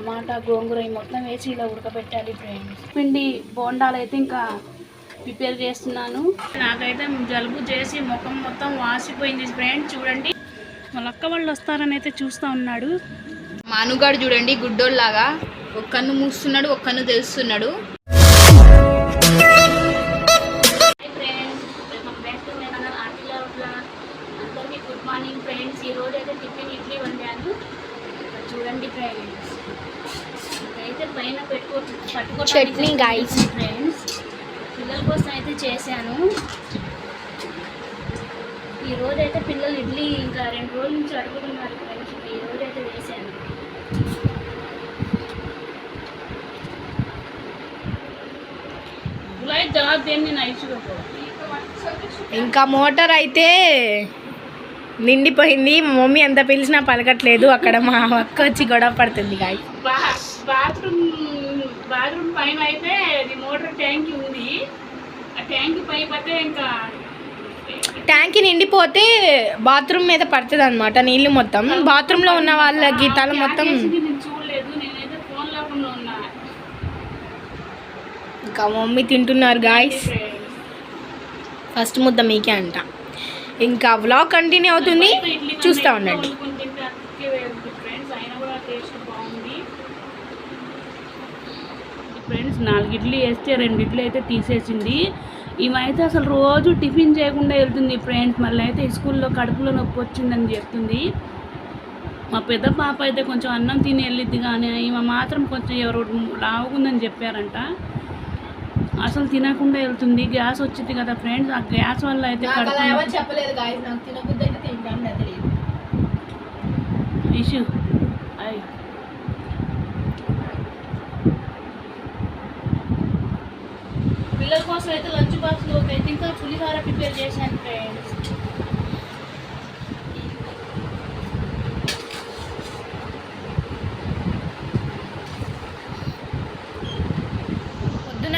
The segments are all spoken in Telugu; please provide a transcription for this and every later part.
టమాటా గోంగూర మొత్తం వేసి ఇలా ఉడకబెట్టాలి ఫ్రెండ్స్. పిండి బోండాలు అయితే ఇంకా ప్రిపేర్ చేస్తున్నాను. నాకైతే జలుబు చేసి ముఖం మొత్తం వాసిపోయింది ఫ్రెండ్స్. చూడండి వాళ్ళ వాళ్ళు వస్తారని అయితే చూస్తూ ఉన్నాడు. మానుగాడు చూడండి గుడ్డోళ్ళలాగా. ఒక్కన్ను మూస్తున్నాడు ఒక కన్ను తెలుస్తున్నాడు అందరికీ గుడ్ మార్నింగ్ ఫ్రెండ్స్. ఈరోజు అయితే టిఫిన్ ఇడ్లీ వండాను. చూడండి ఫ్రెండ్స్ అయితే పైన పెట్టుకో పట్టుకో చట్నీ గాయస్ ఫ్రెండ్స్ పిల్లల కోసం అయితే చేశాను. ఈ రోజైతే అయితే పిల్లలు ఇడ్లీ ఇంకా రెండు రోజుల నుంచి అడుగుతున్నారు ఫ్రెండ్స్ ఈ రోజు అయితే వేసాను ఇంకా మోటార్ అయితే నిండిపోయింది. మమ్మీ ఎంత పిలిచినా పలకట్లేదు. అక్కడ మా అక్క వచ్చి గొడవ పడుతుంది గాయ బాత్రూమ్ బాత్రూమ్ పైన అయితే అది మోటార్ ట్యాంక్ ఉంది. ఆ ట్యాంక్ పైప్ అయితే ఇంకా ట్యాంక్ నిండిపోతే బాత్రూమ్ మీద పడుతుంది అనమాట నీళ్ళు మొత్తం. బాత్రూంలో ఉన్న వాళ్ళకి తల మొత్తం వేసింది నేను చూడలేదు. నేనైతే ఫోన్ లేకుండా ఉన్నా. ఇంకా మమ్మీ తింటున్నారు గాయస్ ఫస్ట్ ముద్ద మీకే అంట. ఇంకా వ్లాగ్ కంటిన్యూ అవుతుంది. చూస్తూ ఉండండి ఫ్రెండ్స్ అయినా కూడా టేస్ట్ బాగుంది ఫ్రెండ్స్ నాలుగు ఇడ్లీ వేస్తే రెండు ఇడ్లీ అయితే తీసేసింది. ఈమె అసలు రోజు టిఫిన్ చేయకుండా వెళ్తుంది ఫ్రెండ్స్. మళ్ళీ అయితే స్కూల్లో కడుపులో నొప్పి వచ్చిందని చెప్తుంది. మా పెద్ద పాప అయితే కొంచెం అన్నం తిని వెళ్ళిద్ది కానీ ఈమె మాత్రం కొంచెం ఎవరు లావుకుందని చెప్పారంట. అసలు తినకుండా వెళ్తుంది. గ్యాస్ వచ్చింది కదా ఫ్రెండ్స్. ఆ గ్యాస్ వల్ల అయితే చెప్పలేదు ఇష్యూ అయ్ పిల్లల కోసం అయితే లంచ్ బాక్స్లో అయితే ఇంకా పులిహోర ప్రిపేర్ చేశాను ఫ్రెండ్స్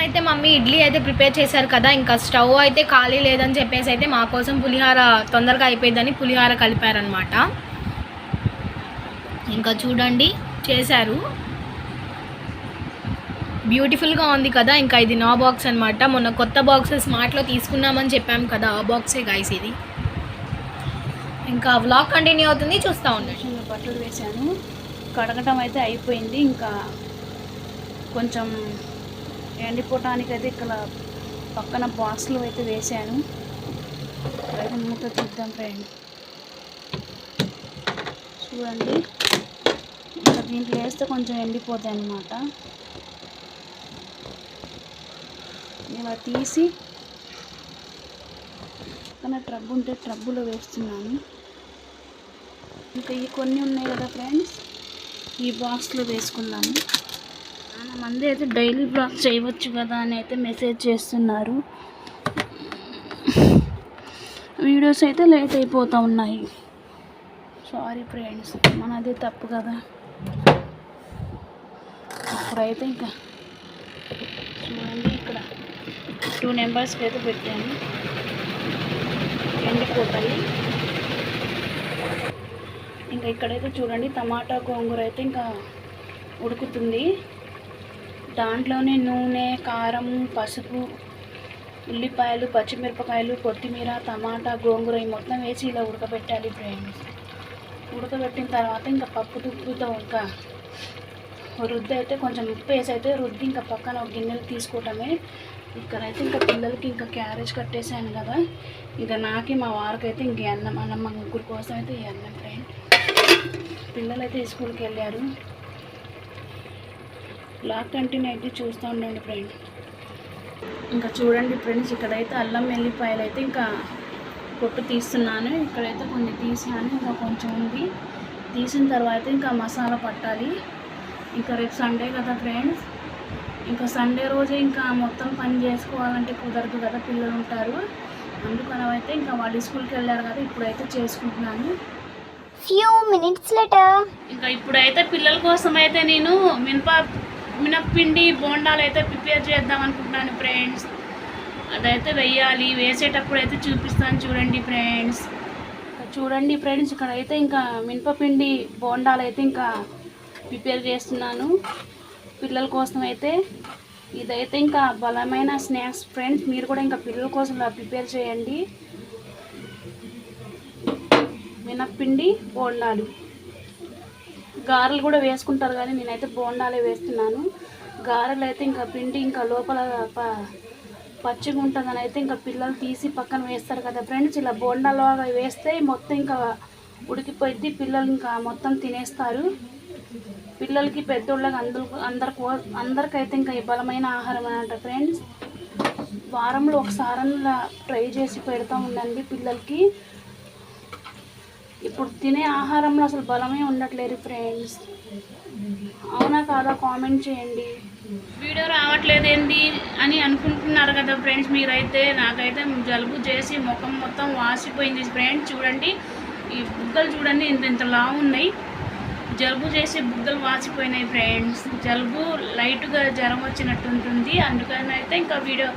అయితే మమ్మీ ఇడ్లీ అయితే ప్రిపేర్ చేశారు కదా ఇంకా స్టవ్ అయితే ఖాళీ లేదని చెప్పేసి అయితే మా కోసం పులిహార తొందరగా అయిపోయిందని పులిహార కలిపారనమాట ఇంకా చూడండి చేశారు. బ్యూటిఫుల్గా ఉంది కదా ఇంకా ఇది నా బాక్స్ అనమాట మొన్న కొత్త బాక్సెస్ మార్ట్లో తీసుకున్నామని చెప్పాం కదా ఆ బాక్సే గాయస్ ఇది. ఇంకా వ్లాగ్ కంటిన్యూ అవుతుంది చూస్తూ ఉండండి బట్టలు వేశాను. కడగటం అయితే అయిపోయింది ఇంకా కొంచెం ఎండిపోవటానికి అయితే ఇక్కడ పక్కన బాక్స్లు అయితే వేశాను. అయితే మూత చూద్దాం ఫ్రెండ్. చూడండి. ఇంకా దీంట్లో వేస్తే కొంచెం ఎండిపోతాయి అన్నమాట. ఇలా తీసి పక్కన ట్రబ్ ఉంటే ట్రబ్బులో వేస్తున్నాను. ఇంకా ఈ కొన్ని ఉన్నాయి కదా ఫ్రెండ్స్ ఈ బాక్స్లో వేసుకున్నాను. చాలా మంది అయితే డైలీ బ్లాగ్ చేయవచ్చు కదా అని అయితే మెసేజ్ చేస్తున్నారు. వీడియోస్ అయితే లేట్ అయిపోతూ ఉన్నాయి. సారీ ఫ్రెండ్స్ మనది తప్పు కదా. ఇప్పుడైతే ఇంకా టూ నెంబర్స్కి అయితే పెట్టాను. ఎండిపోతాయి ఇంకా ఇక్కడైతే చూడండి టమాటా గోంగూర అయితే ఇంకా ఉడుకుతుంది. దాంట్లోనే నూనె కారం పసుపు ఉల్లిపాయలు పచ్చిమిరపకాయలు కొత్తిమీర టమాటా గోంగూర ఈ మొత్తం వేసి ఇలా ఉడకబెట్టాలి ఫ్రెండ్స్ ఉడకబెట్టిన తర్వాత ఇంకా పప్పు తుప్పుతో ఇంకా. రుద్ది అయితే కొంచెం ఉప్పు వేసి అయితే రుద్ది ఇంకా పక్కన ఒక గిన్నెలు తీసుకోవటమే. ఇక్కడైతే ఇంకా పిల్లలకి ఇంకా క్యారేజ్ కట్టేసాను కదా. ఇంకా నాకే మా వారికి అయితే ఇంక అన్నం అన్నం మా ముగ్గురు కోసం అయితే ఈ అన్నం ఫ్రెండ్ పిల్లలు అయితే స్కూల్కి వెళ్ళారు. బ్లాక్ కంటిన్యూ అయితే చూస్తూ ఉండండి ఫ్రెండ్ ఇంకా చూడండి ఫ్రెండ్స్ ఇక్కడైతే అల్లం వెల్లిపాయలు అయితే ఇంకా పొట్టు తీస్తున్నాను. ఇక్కడైతే కొన్ని తీసాను ఇంకా కొంచెం ఉంది. తీసిన తర్వాత ఇంకా మసాలా పట్టాలి. ఇంకా రేపు సండే కదా ఫ్రెండ్స్ ఇంకా సండే రోజే ఇంకా మొత్తం పని చేసుకోవాలంటే కుదరదు కదా పిల్లలు ఉంటారు. అందుకని అయితే ఇంకా వాళ్ళు స్కూల్కి వెళ్ళారు కదా ఇప్పుడైతే చేసుకుంటున్నాను. Few minutes later. ఇంకా ఇప్పుడైతే పిల్లల కోసం అయితే నేను మినప మినప్పిండి బోండాలు అయితే ప్రిపేర్ చేద్దాం అనుకుంటున్నాను ఫ్రెండ్స్. అదైతే వెయ్యాలి వేసేటప్పుడు అయితే చూపిస్తాను చూడండి ఫ్రెండ్స్. చూడండి ఫ్రెండ్స్ ఇక్కడ అయితే ఇంకా మినపపిండి బోండాలు అయితే ఇంకా ప్రిపేర్ చేస్తున్నాను. పిల్లల కోసం అయితే ఇదైతే ఇంకా బలమైన స్నాక్స్ ఫ్రెండ్స్ మీరు కూడా ఇంకా పిల్లల కోసం ప్రిపేర్ చేయండి. మినప్పిండి బోండాలు. గారెలు కూడా వేసుకుంటారు కానీ నేనైతే బోండాలే వేస్తున్నాను. గారెలు అయితే ఇంకా పిండి ఇంకా లోపల ప- పచ్చిగా ఉంటుందని అయితే ఇంకా పిల్లలు తీసి పక్కన వేస్తారు కదా ఫ్రెండ్స్. ఇలా బోండాలో వేస్తే మొత్తం ఇంకా ఉడికిపోయిద్ది పిల్లలు ఇంకా మొత్తం తినేస్తారు. పిల్లలకి పెద్దోళ్ళకి అందరు అందరికి అందరికైతే ఇంకా ఈ బలమైన ఆహారం అనమాట ఫ్రెండ్స్ వారంలో ఒకసారి ట్రై చేసి పెడతా ఉండండి పిల్లలకి. ఇప్పుడు తినే ఆహారంలో అసలు బలమే ఉండట్లేదు ఫ్రెండ్స్. అవునా కాదా? కామెంట్ చేయండి. వీడియో రావట్లేదు ఏంటి అని అనుకుంటున్నారు కదా ఫ్రెండ్స్ మీరైతే. నాకైతే జలుబు చేసి ముఖం మొత్తం వాసిపోయింది. ఫ్రెండ్స్ చూడండి ఈ బుగ్గలు చూడండి ఇంత ఇంత లావు ఉన్నాయి జలుబు చేసి బుగ్గలు వాచిపోయినాయి ఫ్రెండ్స్ జలుబు లైట్గా జ్వరం వచ్చినట్టు ఉంటుంది. అందుకని అయితే ఇంకా వీడియో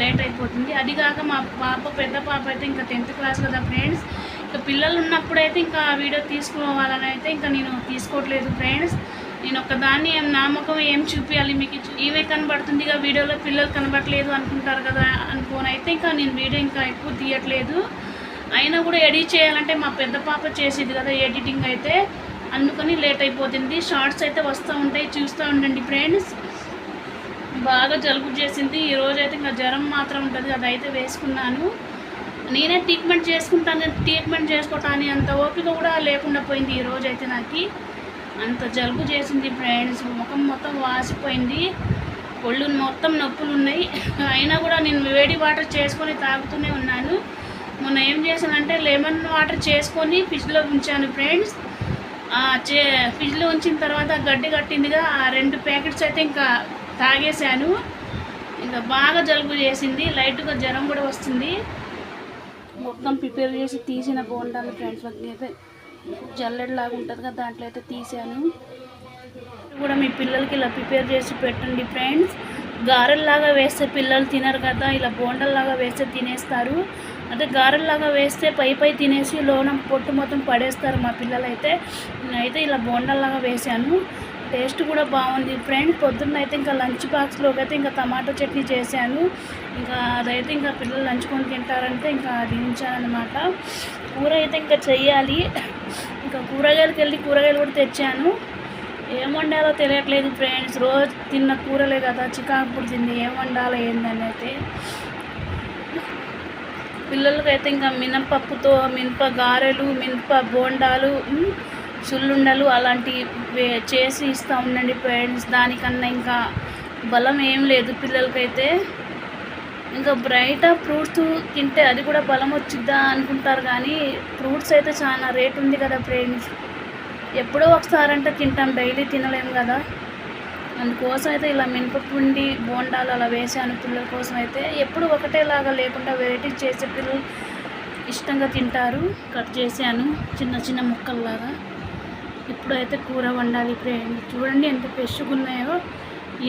లేట్ అయిపోతుంది. అది కాక మా పాప పెద్ద పాప అయితే ఇంకా టెన్త్ క్లాస్ కదా ఫ్రెండ్స్ ఇంకా పిల్లలు ఉన్నప్పుడైతే ఇంకా ఆ వీడియో తీసుకోవాలని అయితే ఇంకా నేను తీసుకోవట్లేదు ఫ్రెండ్స్ నేను ఒకదాన్ని ఏం నామకం ఏం చూపించాలి మీకు? ఇవే కనబడుతుంది ఇక వీడియోలో. పిల్లలు కనబడట్లేదు అనుకుంటారు కదా అనుకోని అయితే ఇంకా నేను వీడియో ఇంకా ఎక్కువ తీయట్లేదు. అయినా కూడా ఎడిట్ చేయాలంటే మా పెద్ద పాప చేసేది కదా ఎడిటింగ్ అయితే. అందుకని లేట్ అయిపోతుంది. షార్ట్స్ అయితే వస్తూ ఉంటాయి చూస్తూ ఉండండి ఫ్రెండ్స్. బాగా జలుబు చేసింది. ఈరోజు అయితే ఇంకా జ్వరం మాత్రం ఉంటుంది అది అయితే వేసుకున్నాను. నేనే ట్రీట్మెంట్ చేసుకుంటాను ట్రీట్మెంట్ చేసుకోవటానికి అంత ఓపిక కూడా లేకుండా పోయింది ఈరోజు అయితే నాకు. అంత జలుబు చేసింది ఫ్రెండ్స్. ముఖం మొత్తం వాసిపోయింది. ఒళ్ళు మొత్తం నొప్పులు ఉన్నాయి. అయినా కూడా నేను వేడి వాటర్ చేసుకొని తాగుతూనే ఉన్నాను. మొన్న ఏం చేశానంటే లెమన్ వాటర్ చేసుకొని ఫ్రిడ్జ్లో ఉంచాను ఫ్రెండ్స్. చే ఫ్రిడ్జ్లో ఉంచిన తర్వాత గడ్డి కట్టిందిగా. ఆ రెండు ప్యాకెట్స్ అయితే ఇంకా తాగేశాను. ఇంకా బాగా జలుబు చేసింది. లైట్గా జ్వరం కూడా వస్తుంది. మొత్తం ప్రిపేర్ చేసి తీసిన బోండాలు ఫ్రెండ్స్ అయితే జల్లెడలాగా ఉంటుంది కదా దాంట్లో అయితే తీసాను. కూడా మీ పిల్లలకి ఇలా ప్రిపేర్ చేసి పెట్టండి ఫ్రెండ్స్. గారెల్లాగా వేస్తే పిల్లలు తినరు కదా ఇలా బోండల్లాగా వేస్తే తినేస్తారు. అదే గారెల్లాగా వేస్తే పై పై తినేసి లోన పొట్టు మొత్తం పడేస్తారు మా పిల్లలైతే. నేనైతే ఇలా బోండాల్లాగా వేసాను. టేస్ట్ కూడా బాగుంది ఫ్రెండ్స్ పొద్దున్న అయితే ఇంకా లంచ్ బాక్స్లోకి అయితే ఇంకా టమాటో చట్నీ చేశాను. ఇంకా అదైతే ఇంకా పిల్లలు లంచుకొని తింటారంటే ఇంకా అది ఉంచానమాట కూర అయితే ఇంకా చెయ్యాలి. ఇంకా కూరగాయలకి వెళ్ళి కూరగాయలు కూడా తెచ్చాను. ఏం వండాలో తెలియట్లేదు ఫ్రెండ్స్. రోజు తిన్న కూరలే కదా. చికాకు పుడుతుంది. ఏం వండాలో ఏందని అయితే పిల్లలకైతే ఇంకా మినపప్పుతో మినప గారెలు మినప బోండాలు చుల్లుండలు అలాంటివి వే- చేసి ఇస్తూ ఉండండి ఫ్రెండ్స్ దానికన్నా ఇంకా బలం ఏం లేదు పిల్లలకైతే. ఇంకా బ్రైట్ ఫ్రూట్స్ తింటే అది కూడా బలం వచ్చిద్దా అనుకుంటారు కానీ ఫ్రూట్స్ అయితే చాలా రేట్ ఉంది కదా ఫ్రెండ్స్ ఎప్పుడో ఒకసారి అంటే తింటాం డైలీ తినలేము కదా. అందుకోసం అయితే ఇలా మినపపిండి బోండాలు అలా వేసాను పిల్లల కోసం అయితే ఎప్పుడు ఒకటేలాగా లేకుండా వెరైటీ చేసే పిల్లలు ఇష్టంగా తింటారు. కట్ చేశాను చిన్న చిన్న ముక్కల్లాగా. ఇప్పుడైతే కూర వండాలి. ఫ్రెండ్ చూడండి ఎంత ఫ్రెష్గా ఉన్నాయో.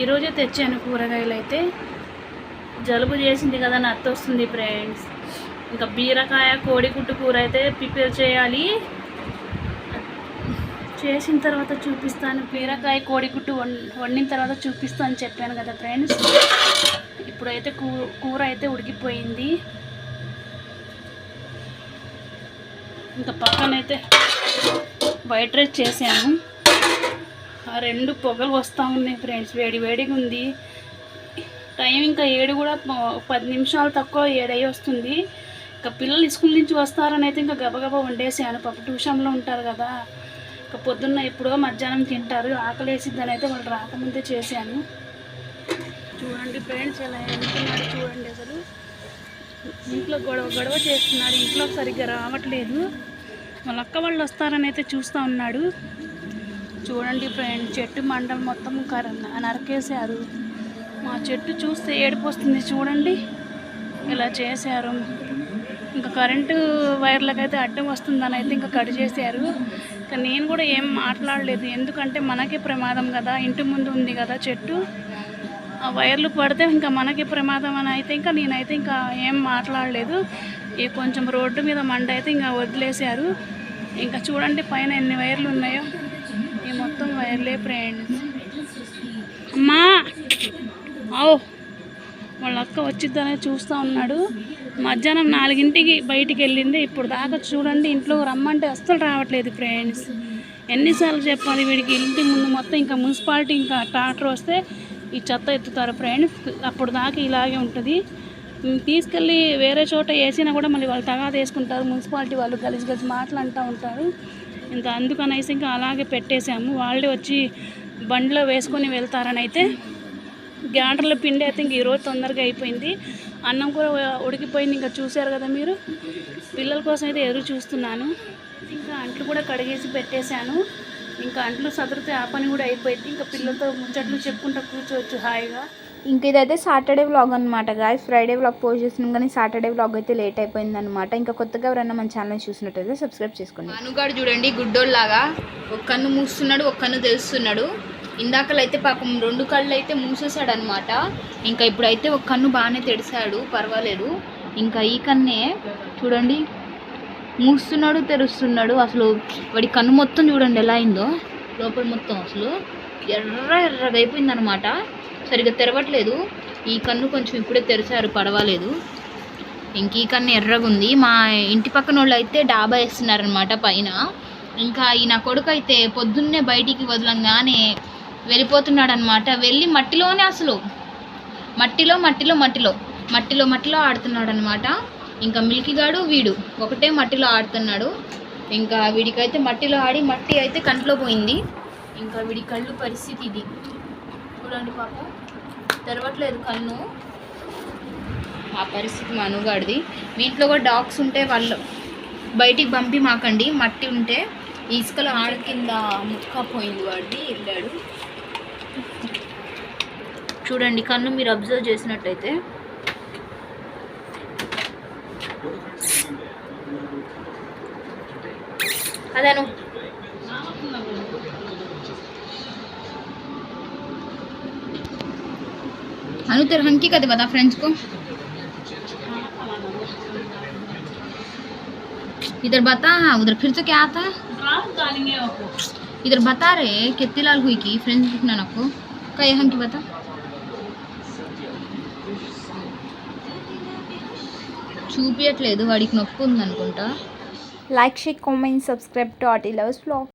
ఈరోజే తెచ్చాను కూరగాయలు అయితే. జలుబు చేసింది కదా నత్త వస్తుంది ఫ్రెండ్స్. ఇంకా బీరకాయ కోడిగుడ్డు కూర అయితే ప్రిపేర్ చేయాలి. చేసిన తర్వాత చూపిస్తాను. బీరకాయ కోడిగుడ్డు వండిన తర్వాత చూపిస్తాను చెప్పాను కదా ఫ్రెండ్స్ ఇప్పుడైతే కూ కూర అయితే ఉడికిపోయింది. ఇంకా పక్కనైతే వైట్ రైస్ చేశాను. ఆ రెండు పొగలు వస్తూ ఉన్నాయి ఫ్రెండ్స్ వేడి వేడిగా ఉంది. టైం ఇంకా ఏడు కూడా పది నిమిషాలు తక్కువ ఏడై వస్తుంది. ఇంకా పిల్లలు స్కూల్ నుంచి వస్తారని అయితే ఇంకా గబగబా వండేసాను పాప ట్యూషన్లో ఉంటారు కదా. ఇంకా పొద్దున్న ఎప్పుడో మధ్యాహ్నం తింటారు. ఆకలి వేసిద్దని అయితే వాళ్ళు రాకముందే చేశాను. చూడండి ఫ్రెండ్స్ ఎలా వెళ్తున్నాడు చూడండి అసలు. ఇంట్లో గొడవ గొడవ చేస్తున్నారు. ఇంట్లో సరిగ్గా రావట్లేదు. వాళ్ళ అక్క వాళ్ళు వస్తారని అయితే చూస్తూ ఉన్నాడు. చూడండి ఫ్రెండ్ చెట్టు మండలం మొత్తం కర నరకేశారు. మా చెట్టు చూస్తే ఏడిపోస్తుంది. చూడండి ఇలా చేశారు. ఇంకా కరెంటు వైర్లకైతే అడ్డం వస్తుందని అయితే ఇంకా కట్ చేశారు. ఇంకా నేను కూడా ఏం మాట్లాడలేదు. ఎందుకంటే మనకే ప్రమాదం కదా ఇంటి ముందు ఉంది కదా చెట్టు. ఆ వైర్లు పడితే ఇంకా మనకి ప్రమాదం అని అయితే ఇంకా నేనైతే ఇంకా ఏం మాట్లాడలేదు. ఈ కొంచెం రోడ్డు మీద మండ అయితే ఇంకా వదిలేశారు. ఇంకా చూడండి పైన ఎన్ని వైర్లు ఉన్నాయో. ఈ మొత్తం వైర్లే ఫ్రెండ్స్. అమ్మా! ఓ వాళ్ళ అక్క వచ్చిద్దని చూస్తూ ఉన్నాడు. మధ్యాహ్నం నాలుగింటికి బయటికి వెళ్ళింది ఇప్పుడు దాకా చూడండి ఇంట్లో రమ్మంటే అస్సలు రావట్లేదు ఫ్రెండ్స్. ఎన్నిసార్లు చెప్పాలి వీడికి ఇంటి ముందు మొత్తం ఇంకా మున్సిపాలిటీ ఇంకా ట్రాక్టర్ వస్తే ఈ చెత్త ఎత్తుతారు ఫ్రెండ్స్. అప్పుడు దాకా ఇలాగే ఉంటుంది. తీసుకెళ్ళి వేరే చోట వేసినా కూడా మళ్ళీ వాళ్ళు తగాద వేసుకుంటారు. మున్సిపాలిటీ వాళ్ళు గలిసి గలిసి మాట్లాడుతూ ఉంటారు. ఇంకా అందుకనేసి ఇంకా అలాగే పెట్టేశాము. వాళ్ళే వచ్చి బండిలో వేసుకొని వెళ్తారని అయితే గ్యాంటర్ల పిండి అయితే ఇంక ఈరోజు తొందరగా అయిపోయింది. అన్నం కూడా ఉడికిపోయింది ఇంకా చూశారు కదా మీరు? పిల్లల కోసం అయితే ఎదురు చూస్తున్నాను. ఇంకా అంట్లు కూడా కడిగేసి పెట్టేశాను. ఇంకా అంట్లు సదిరితే ఆ పని కూడా అయిపోయింది. ఇంకా పిల్లలతో ముచ్చట్లు చెప్పుకుంటూ కూర్చోవచ్చు హాయిగా. ఇంక ఇదైతే సాటర్డే వ్లాగ్ అనమాట గాయస్ ఫ్రైడే వ్లాగ్ పోస్ట్ చేస్తున్నాం కానీ సాటర్డే వ్లాగ్ అయితే లేట్ అయిపోయింది అనమాట ఇంకా కొత్తగా ఎవరైనా మన ఛానల్ చూసినట్టయితే సబ్స్క్రైబ్ చేసుకోండి. అనుగాడు చూడండి గుడ్డోళ్ళలాగా. ఒక కన్ను మూస్తున్నాడు ఒక కన్ను తెలుస్తున్నాడు. ఇందాకలైతే పాపం రెండు కళ్ళు అయితే మూసేశాడు అనమాట ఇంకా ఇప్పుడైతే ఒక కన్ను బాగానే తెరిచాడు పర్వాలేదు. ఇంకా ఈ కన్నే చూడండి మూస్తున్నాడు తెరుస్తున్నాడు. అసలు వాడి కన్ను మొత్తం చూడండి ఎలా అయిందో. లోపల మొత్తం అసలు ఎర్ర ఎర్రగా అయిపోయింది అనమాట సరిగ్గా తెరవట్లేదు. ఈ కన్ను కొంచెం ఇప్పుడే తెరిచారు పర్వాలేదు. ఇంక ఈ కన్ను ఎర్రగా ఉంది మా ఇంటి పక్కన వాళ్ళు అయితే డాబా వేస్తున్నారనమాట పైన. ఇంకా ఈ నా కొడుకు అయితే పొద్దున్నే బయటికి వదలంగానే వెళ్ళిపోతున్నాడు అనమాట వెళ్ళి మట్టిలోనే అసలు. మట్టిలో మట్టిలో మట్టిలో. మట్టిలో మట్టిలో ఆడుతున్నాడు అనమాట ఇంకా మిల్కీగాడు వీడు ఒకటే మట్టిలో ఆడుతున్నాడు. ఇంకా వీడికైతే మట్టిలో ఆడి మట్టి అయితే కంట్లో పోయింది. ఇంకా వీడి కళ్ళు పరిస్థితి ఇది. చూడండి పాప. తెరవట్లేదు కన్ను. ఆ పరిస్థితి మా అనుగాడిది మీ ఇంట్లో కూడా డాగ్స్ ఉంటే వాళ్ళు బయటికి పంపి మాకండి మట్టి ఉంటే ఇసుకలో ఆడ కింద ముక్క పోయింది వాడిది వెళ్ళాడు. చూడండి కన్ను మీరు అబ్జర్వ్ చేసినట్టయితే అదను अनु तेरे हंकी का बता फ्रेंड्स को इधर बता उधर फिर से क्या आता इधर बता रहे कितनी लाल हुई की फ्रेंड्स दिखना ना को क्या हंकी बता చూపించట్లేదు వాడికి నొప్పి ఉందనుకుంటా like share comment subscribe to R T loves vlog